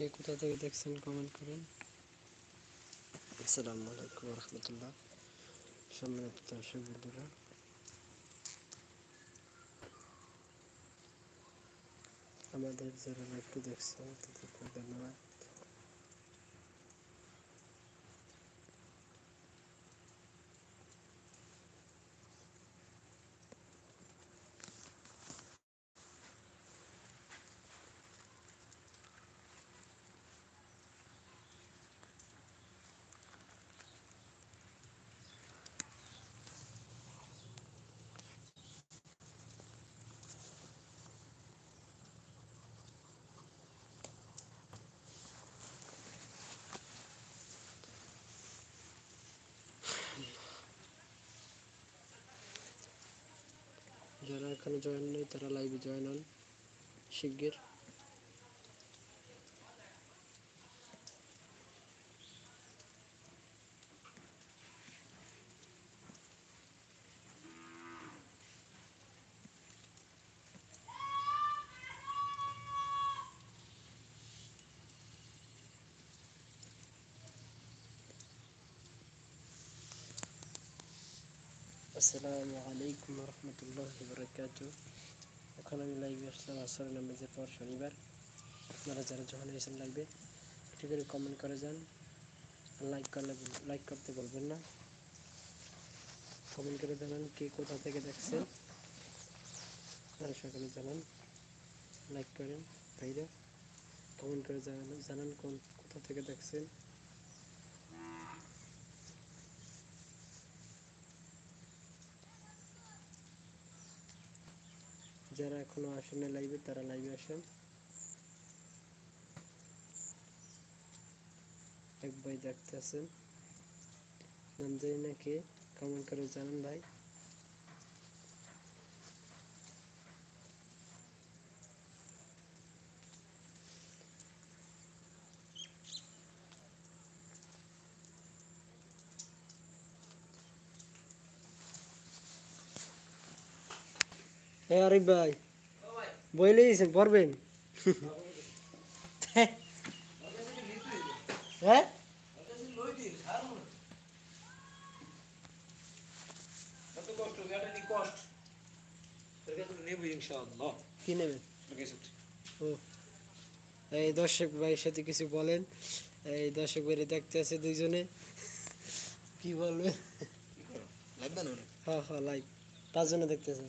কে কোথা থেকে দেখছেন কমেন্ট করেন। আসসালামু আলাইকুম রহমতুল্লাহ। সম্মানিত দর্শক বন্ধুরা, আমাদের যারা লাইভটি দেখছেন, তাদেরকে ধন্যবাদ। যারা এখানে জয়েন নেই তারা লাইভে জয়েন হন শিগগির। আসসালামু আলাইকুম রহমতুল্লাহ বরকাত। এখন আমি লাইভে আসলাম আসর নামাজের পর শনিবার। আপনারা যারা যখন এসেছেন লাইভে একটু করে কমেন্ট করে যান। লাইক করলে লাইক করতে বলবেন না। কমেন্ট করে জানান কে কোথা থেকে দেখছেন। আর সকলে জানান। লাইক করেন, ভাইরা। কমেন্ট করে জানান জানান কোন, কোথা থেকে দেখছেন। যারা এখনও আসেন লাইভে তারা লাইভে আসেন। এক ভাই দেখতে আছেন। নাম জানি না কে কমেন্ট করে জানান ভাই। হ্যাঁ আরিফ ভাই। বইলে দিয়েছেন পড়বেন? হ্যাঁ কি নেবেন? ও। এই দর্শক ভাইয়ের সাথে কিছু বলেন। এই দর্শক ভাই দেখতে আছে দুইজনে। কি বলবে হ্যাঁ হ্যাঁ লাইভ। পাঁচজনে দেখতেছেন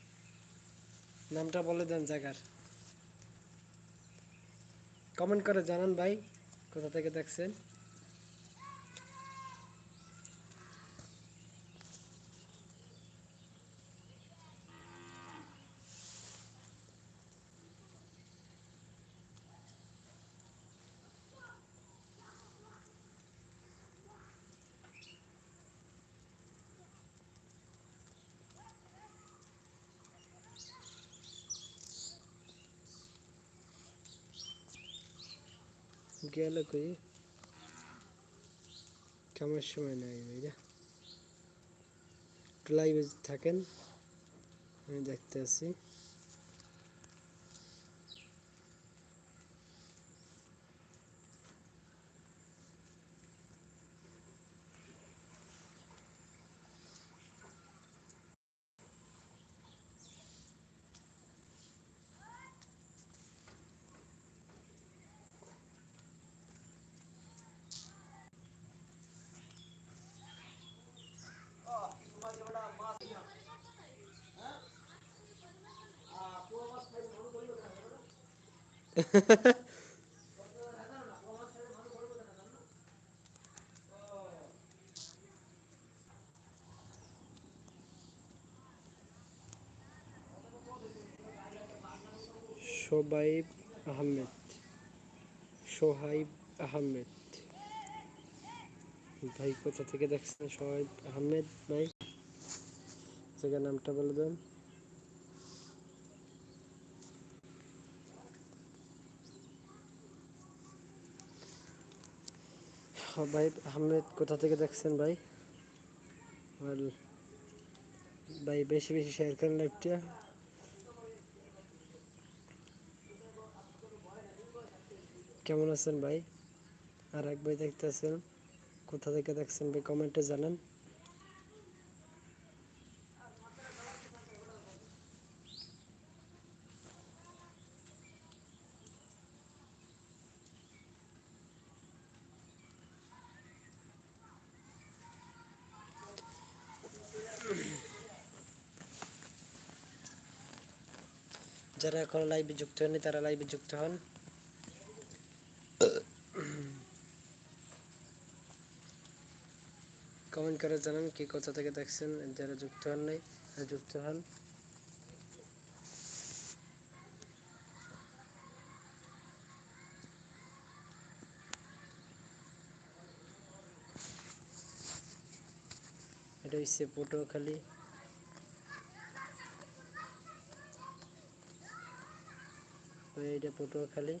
নামটা বলে দেন জায়গার কমেন্ট করে জানান ভাই কোথা থেকে দেখছেন? গেল কই? কেমন সময় নাই ভাইরা লাইভে থাকেন আমি দেখতে আছি সোবাইব আহমেদ। সোহাইব আহমেদ। ভাই, কোথা থেকে দেখছেন সোহাইব আহমেদ ভাই? জায়গার নামটা বলে দেন। ভাই, আহমেদ, কোথা থেকে দেখছেন ভাই? ভাই, বেশি বেশি শেয়ার করেন লাইভটা কেমন আছেন ভাই? আর এক ভাই দেখতেছেন। কোথা থেকে দেখছেন ভাই? কমেন্টে জানান। যারা এখন লাইভে যুক্ত হননি, তারা লাইভে যুক্ত হন। কমেন্ট করে জানান কি কোথা থেকে দেখছেন, যারা যুক্ত হন নাই যুক্ত হন। এটা হচ্ছে পটুয়াখালী। এটা পটুয়াখালী।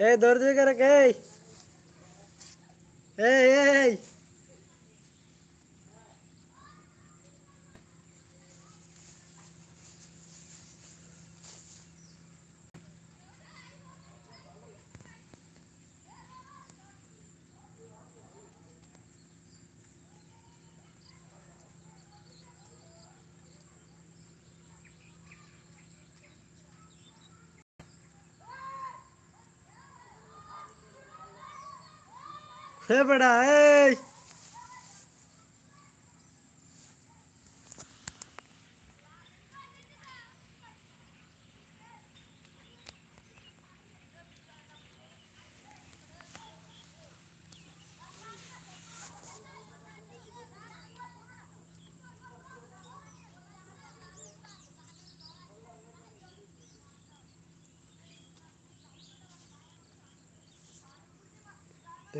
এই দর্জি করে কে? এই এই। है बड़ा है।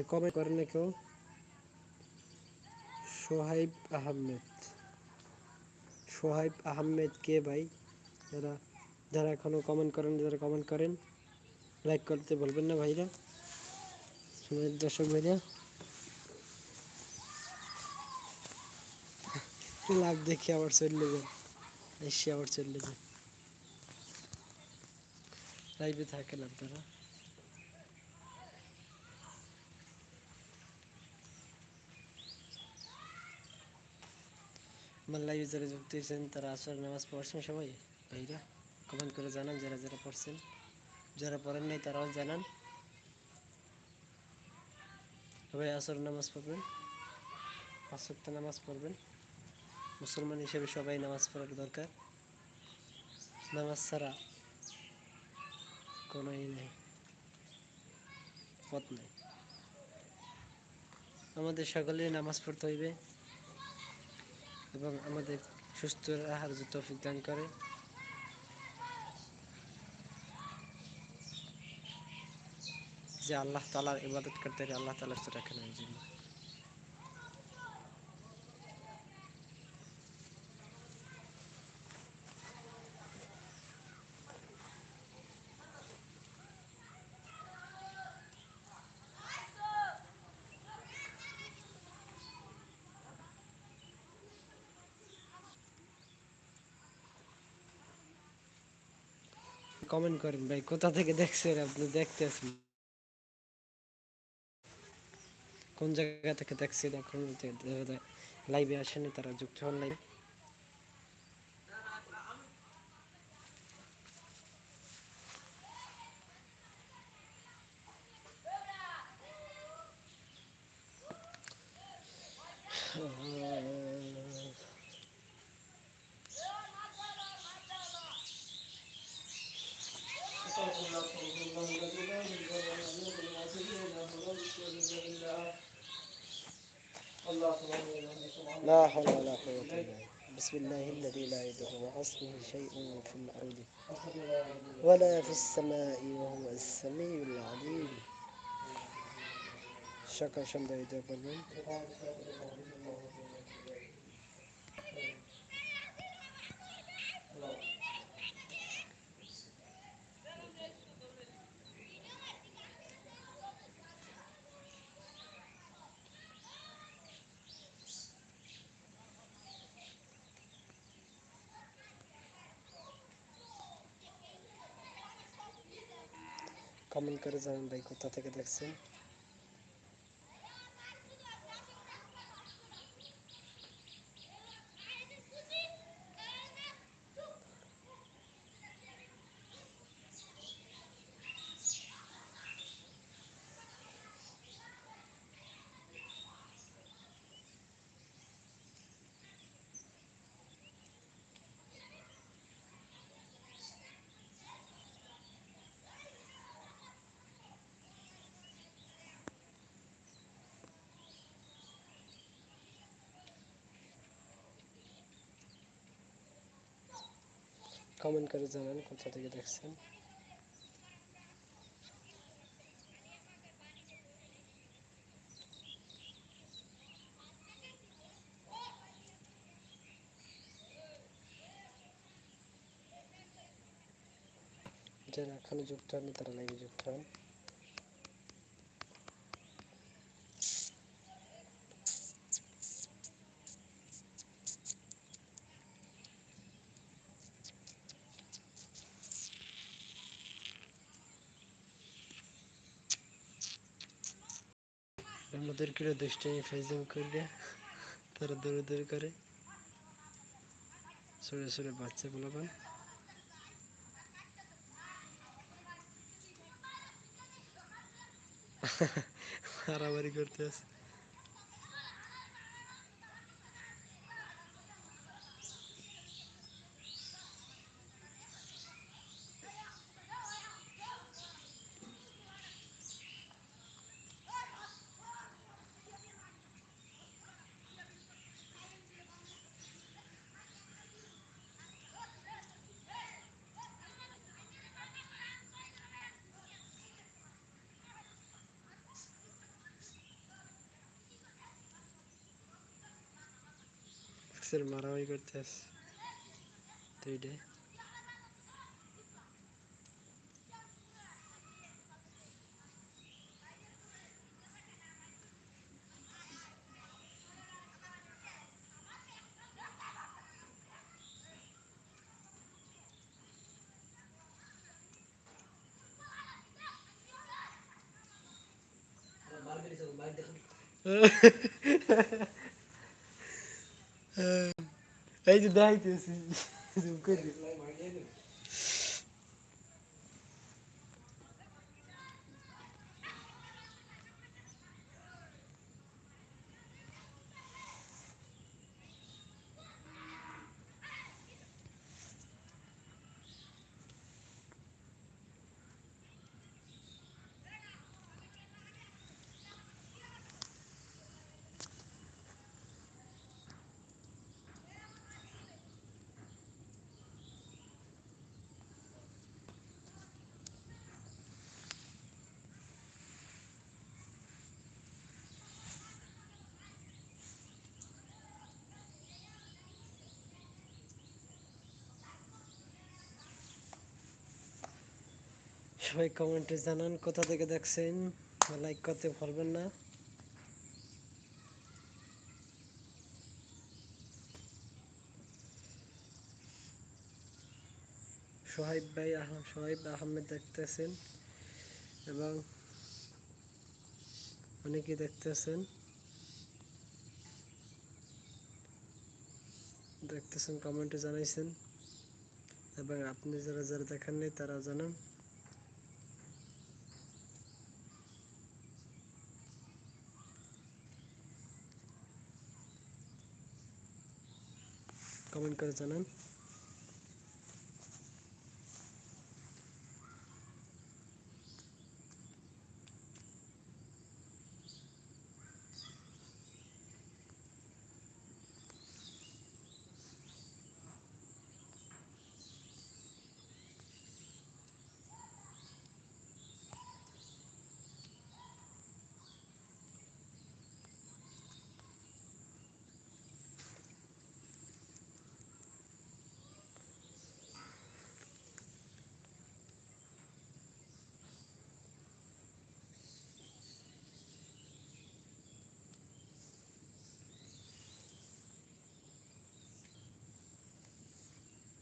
কমেন্ট করেন কেউ? সোহাইব আহমেদ। সোহাইব আহমেদ কে ভাই? যারা যারা এখনও কমেন্ট করেন, যারা কমেন্ট করেন লাইক করতে বলবেন না ভাইরা। দর্শক ভাইরা। লাভ দেখে আবার চললে যান। এসে আবার চললে যান। লাইভে থাকেন আপনারা। আমার লাইভে যারা যুক্ত হয়েছেন, তারা আসর নামাজ পড়ছেন সবাই। ভাইরা, কমেন্ট করে জানান যারা যারা পড়ছেন। যারা পড়েন নাই, তারাও জানান। সবাই আসর নামাজ পড়বেন। পাঁচক্ত নামাজ পড়বেন। মুসলমান হিসেবে সবাই নামাজ পড়ার দরকার। নামাজ ছাড়া কোনো ই নেই। পথ নেই। আমাদের সকলেই নামাজ পড়তে হইবে। এবং আমাদের সুস্থ আহার তৌফিক দান করে। যে আল্লাহ তালার ইবাদত করতে আল্লাহ তালা রাখেন জন্য। কমেন্ট করেন ভাই, কোথা থেকে দেখছেন আপনি? দেখতেছেন কোন জায়গা থেকে দেখছেন? এখন লাইভে আসেনি, তারা যুক্ত হন লাইভে لا حول ولا قوة إلا بالله. بسم الله الذي لا يدعو وعصمه شيء في الأرض ولا في السماء وهو السميع العليم. شكرا شمدا يدعو কমেন্ট করে জানান ভাই কোথা থেকে দেখছেন? কমেন্ট করে জানান কোথা থেকে দেখছেন। যারা এখনও যুক্ত হননি তারা লাইভে যুক্ত হন আমাদের কিরে দুষ্টাই ফেসবুক করে তারা দৌড়ে দৌড়ে করে। সরে সরে বাচ্চা বলবেন মারামারি করতে আছে। अक्सर मारामारी करते तो এটাই মার্কেটে যাবো বাইরে দেখুন 10 de 10 esse. সবাই কমেন্টে জানান কোথা থেকে দেখছেন লাইক করতে ভুলবেন না। সোহাইব ভাই আহ- সোহাইব আহমেদ দেখতেছেন এবং অনেকেই দেখতেছেন। দেখতেছেন, কমেন্টে জানাইছেন। এবং আপনি যারা যারা দেখেন নাই তারা জানান। কমেন্ট করে জানান